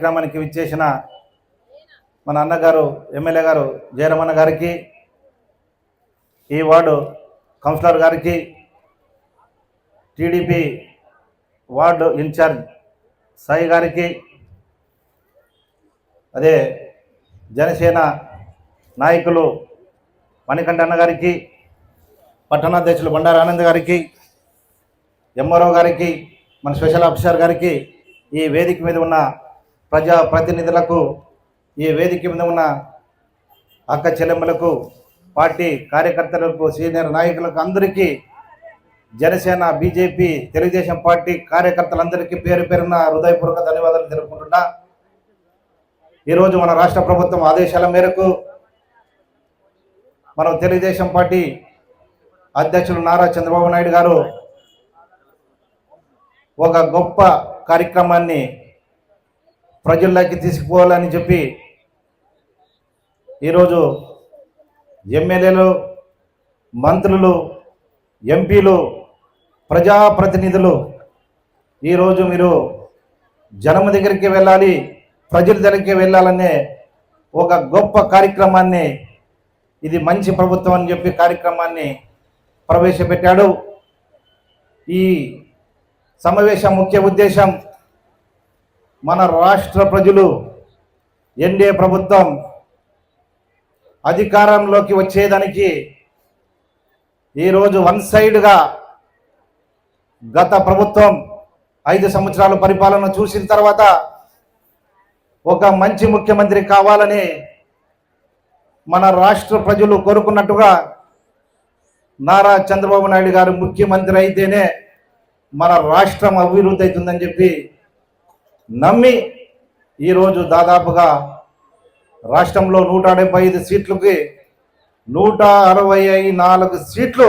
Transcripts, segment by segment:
కార్యక్రమానికి విచ్చేసిన మన అన్నగారు ఎమ్మెల్యే గారు జయరమణ గారికి ఈ వార్డు కౌన్సిలర్ గారికి టీడీపీ వార్డు ఇన్ఛార్జ్ సాయి గారికి అదే జనసేన నాయకులు మణికంఠ అన్న గారికి పట్టణాధ్యక్షులు బండారు ఆనంద్ గారికి ఎంఆర్ఓ గారికి మన స్పెషల్ ఆఫీసర్ గారికి ఈ వేదిక మీద ఉన్న ప్రజా ప్రతినిధులకు ఈ వేదిక మీద ఉన్న అక్క చెల్లెమ్మలకు పార్టీ కార్యకర్తలకు సీనియర్ నాయకులకు అందరికీ జనసేన బీజేపీ తెలుగుదేశం పార్టీ కార్యకర్తలందరికీ పేరు పేరున హృదయపూర్వక ధన్యవాదాలు తెలుపుకుంటున్నా. ఈరోజు మన రాష్ట్ర ప్రభుత్వం ఆదేశాల మేరకు మనం తెలుగుదేశం పార్టీ అధ్యక్షులు నారా చంద్రబాబు నాయుడు గారు ఒక గొప్ప కార్యక్రమాన్ని ప్రజల్లోకి తీసుకుపోవాలని చెప్పి ఈరోజు ఎమ్మెల్యేలు మంత్రులు ఎంపీలు ప్రజాప్రతినిధులు ఈరోజు మీరు జనం దగ్గరికి వెళ్ళాలి ప్రజల దగ్గరికి వెళ్ళాలనే ఒక గొప్ప కార్యక్రమాన్ని ఇది మంచి ప్రభుత్వం అని చెప్పి కార్యక్రమాన్ని ప్రవేశపెట్టాడు. ఈ సమావేశం ముఖ్య ఉద్దేశం మన రాష్ట్ర ప్రజలు ఎన్డీఏ ప్రభుత్వం అధికారంలోకి వచ్చేదానికి ఈరోజు వన్ సైడ్గా గత ప్రభుత్వం ఐదు సంవత్సరాలు పరిపాలన చూసిన తర్వాత ఒక మంచి ముఖ్యమంత్రి కావాలని మన రాష్ట్ర ప్రజలు కోరుకున్నట్టుగా నారా చంద్రబాబు నాయుడు గారు ముఖ్యమంత్రి అయితేనే మన రాష్ట్రం అభివృద్ధి అవుతుందని చెప్పి నమ్మి ఈరోజు దాదాపుగా రాష్ట్రంలో నూట డెబ్బై ఐదు సీట్లకి నూట అరవై నాలుగు సీట్లు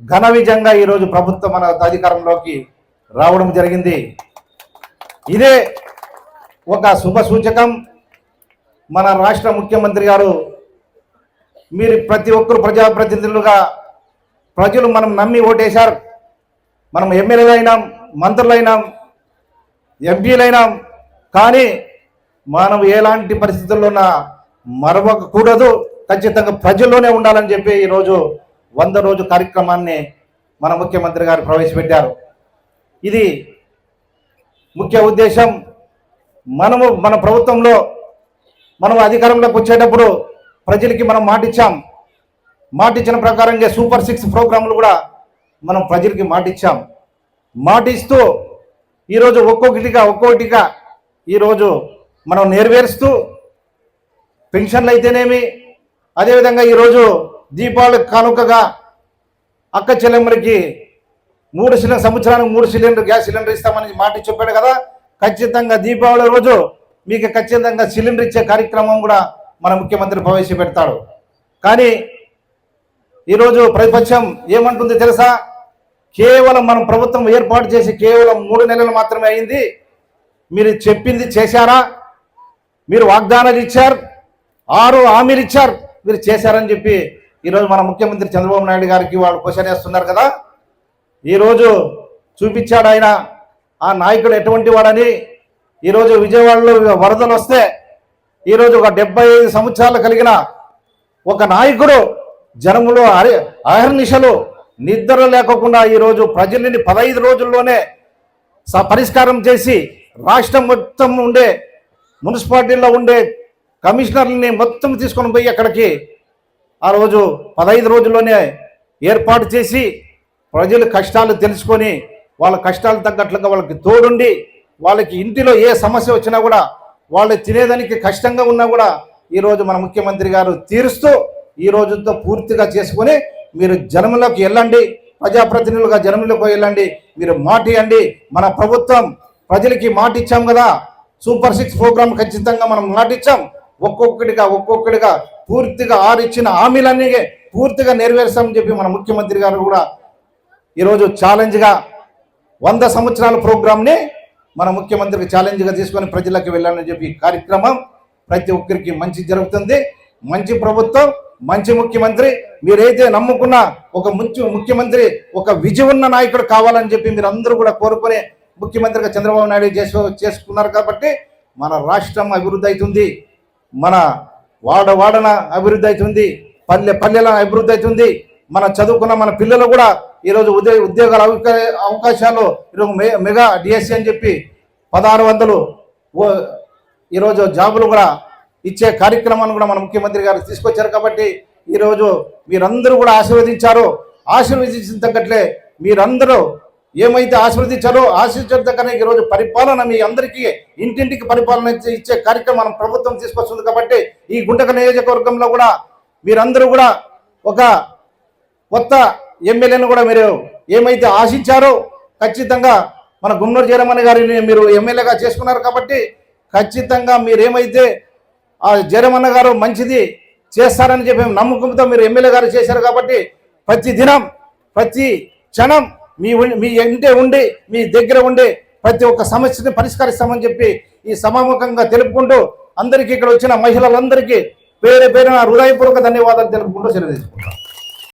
ఘన విజయంగా ఈరోజు ప్రభుత్వం మన అధికారంలోకి రావడం జరిగింది. ఇదే ఒక శుభ సూచకం. మన రాష్ట్ర ముఖ్యమంత్రి గారు మీరు ప్రతి ఒక్కరు ప్రజాప్రతినిధులుగా ప్రజలు మనం నమ్మి ఓటేశారు. మనం ఎమ్మెల్యేలు అయినాం మంత్రులైనాం ఎంపీలైనాం కానీ మనం ఎలాంటి పరిస్థితుల్లో మరవకూడదు. ఖచ్చితంగా ప్రజల్లోనే ఉండాలని చెప్పి ఈరోజు వంద రోజు కార్యక్రమాన్ని మన ముఖ్యమంత్రి గారు ప్రవేశపెట్టారు. ఇది ముఖ్య ఉద్దేశం. మనము మన ప్రభుత్వంలో మనం అధికారంలోకి వచ్చేటప్పుడు ప్రజలకి మనం మాటిచ్చాం. మాటిచ్చిన ప్రకారంగా సూపర్ సిక్స్ ప్రోగ్రాంలు కూడా మనం ప్రజలకి మాటిచ్చాం. మాటిస్తూ ఈరోజు ఒక్కొక్కటిగా ఒక్కొక్కటిగా ఈరోజు మనం నెరవేరుస్తూ పెన్షన్లు అయితేనేమి అదేవిధంగా ఈరోజు దీపావళి కానుకగా అక్క చెల్లెమ్మలకి మూడు సిలిండర్ సంవత్సరానికి మూడు సిలిండర్ గ్యాస్ సిలిండర్ ఇస్తామని మాట చెప్పాడు కదా. ఖచ్చితంగా దీపావళి రోజు మీకు ఖచ్చితంగా సిలిండర్ ఇచ్చే కార్యక్రమం కూడా మన ముఖ్యమంత్రి ప్రవేశపెడతాడు. కానీ ఈరోజు ప్రతిపక్షం ఏమంటుంది తెలుసా? కేవలం మనం ప్రభుత్వం ఏర్పాటు చేసి కేవలం మూడు నెలలు మాత్రమే అయింది. మీరు చెప్పింది చేశారా? మీరు వాగ్దానాలు ఇచ్చారు. ఆరు హామీలు ఇచ్చారు. మీరు చేశారని చెప్పి ఈరోజు మన ముఖ్యమంత్రి చంద్రబాబు నాయుడు గారికి వాళ్ళు క్వశ్చన్ వేస్తున్నారు కదా. ఈరోజు చూపించాడు ఆయన. ఆ నాయకుడు ఎటువంటి వాడని. ఈరోజు విజయవాడలో వరదలు వస్తే ఈరోజు ఒక డెబ్బై ఐదు సంవత్సరాలు కలిగిన ఒక నాయకుడు జనములో అరి అహర్నిశలు నిద్ర లేకుండా ఈరోజు ప్రజల్ని పదహైదు రోజుల్లోనే స- పరిష్కారం చేసి రాష్ట్రం మొత్తం ఉండే మున్సిపాలిటీలో ఉండే కమిషనర్లని మొత్తం తీసుకొని పోయి అక్కడికి ఆ రోజు పదహైదు రోజుల్లోనే ఏర్పాటు చేసి ప్రజలు కష్టాలు తెలుసుకొని వాళ్ళ కష్టాలు తగ్గట్లుగా వాళ్ళకి తోడుండి వాళ్ళకి ఇంటిలో ఏ సమస్య వచ్చినా కూడా వాళ్ళు తినేదానికి కష్టంగా ఉన్నా కూడా ఈరోజు మన ముఖ్యమంత్రి గారు తీరుస్తూ ఈ రోజుతో పూర్తిగా చేసుకొని మీరు జనంలోకి వెళ్ళండి ప్రజాప్రతినిధులుగా జనంలోకి వెళ్ళండి మీరు మాట ఇవ్వండి. మన ప్రభుత్వం ప్రజలకి మాట ఇచ్చాం కదా. సూపర్ సిక్స్ ప్రోగ్రామ్ ఖచ్చితంగా మనం మాట ఇచ్చాం. ఒక్కొక్కటిగా ఒక్కొక్కటిగా పూర్తిగా ఆరు ఇచ్చిన హామీలన్నీ పూర్తిగా నెరవేర్చామని చెప్పి మన ముఖ్యమంత్రి గారు కూడా ఈరోజు ఛాలెంజ్గా వంద సంవత్సరాల ప్రోగ్రామ్ని మన ముఖ్యమంత్రికి ఛాలెంజ్గా తీసుకొని ప్రజలకు వెళ్ళాలని చెప్పి కార్యక్రమం ప్రతి ఒక్కరికి మంచి జరుగుతుంది. మంచి ప్రభుత్వం మంచి ముఖ్యమంత్రి మీరైతే నమ్ముకున్న ఒక మంచి ముఖ్యమంత్రి ఒక విజయం ఉన్న నాయకుడు కావాలని చెప్పి మీరు అందరూ కూడా కోరుకునే ముఖ్యమంత్రిగా చంద్రబాబు నాయుడు చేసు చేసుకున్నారు కాబట్టి మన రాష్ట్రం అభివృద్ధి అవుతుంది. మన వాడ వాడన అభివృద్ధి అవుతుంది. పల్లె పల్లెల అభివృద్ధి అవుతుంది. మన చదువుకున్న మన పిల్లలు కూడా ఈరోజు ఉద్యోగ ఉద్యోగాల అవకాశాలు ఈరోజు మె- మెగా డిఎస్సి అని చెప్పి పదహారు వందలు ఓ- ఈరోజు జాబులు కూడా ఇచ్చే కార్యక్రమాన్ని కూడా మన ముఖ్యమంత్రి గారు తీసుకొచ్చారు కాబట్టి ఈరోజు మీరందరూ కూడా ఆశీర్వదించారు. ఆశీర్వదించిన తగ్గట్లే మీరందరూ ఏమైతే ఆశీర్వదించారో ఆశీర్వదించిన దగ్గర ఈరోజు పరిపాలన మీ అందరికీ ఇంటింటికి పరిపాలన ఇచ్చే- కార్యక్రమం ప్రభుత్వం తీసుకొస్తుంది కాబట్టి ఈ గుంటక నియోజకవర్గంలో కూడా మీరందరూ కూడా ఒక కొత్త ఎమ్మెల్యేను కూడా మీరు ఏమైతే ఆశించారో ఖచ్చితంగా మన గుమ్మూరు జయరమణి గారిని మీరు ఎమ్మెల్యేగా చేసుకున్నారు కాబట్టి ఖచ్చితంగా మీరేమైతే ఆ జయరమణ గారు మంచిది చేస్తారని చెప్పి నమ్మకంతో మీరు ఎమ్మెల్యే గారు చేశారు కాబట్టి ప్రతి దినం ప్రతి క్షణం మీ మీ ఇంటే ఉండి మీ దగ్గర ఉండి ప్రతి ఒక్క సమస్యని పరిష్కరిస్తామని చెప్పి ఈ సమాముఖంగా తెలుపుకుంటూ అందరికీ ఇక్కడ వచ్చిన మహిళలందరికీ పేరు పేరున హృదయపూర్వక ధన్యవాదాలు తెలుపుకుంటూ సెలవు తీసుకుంటాం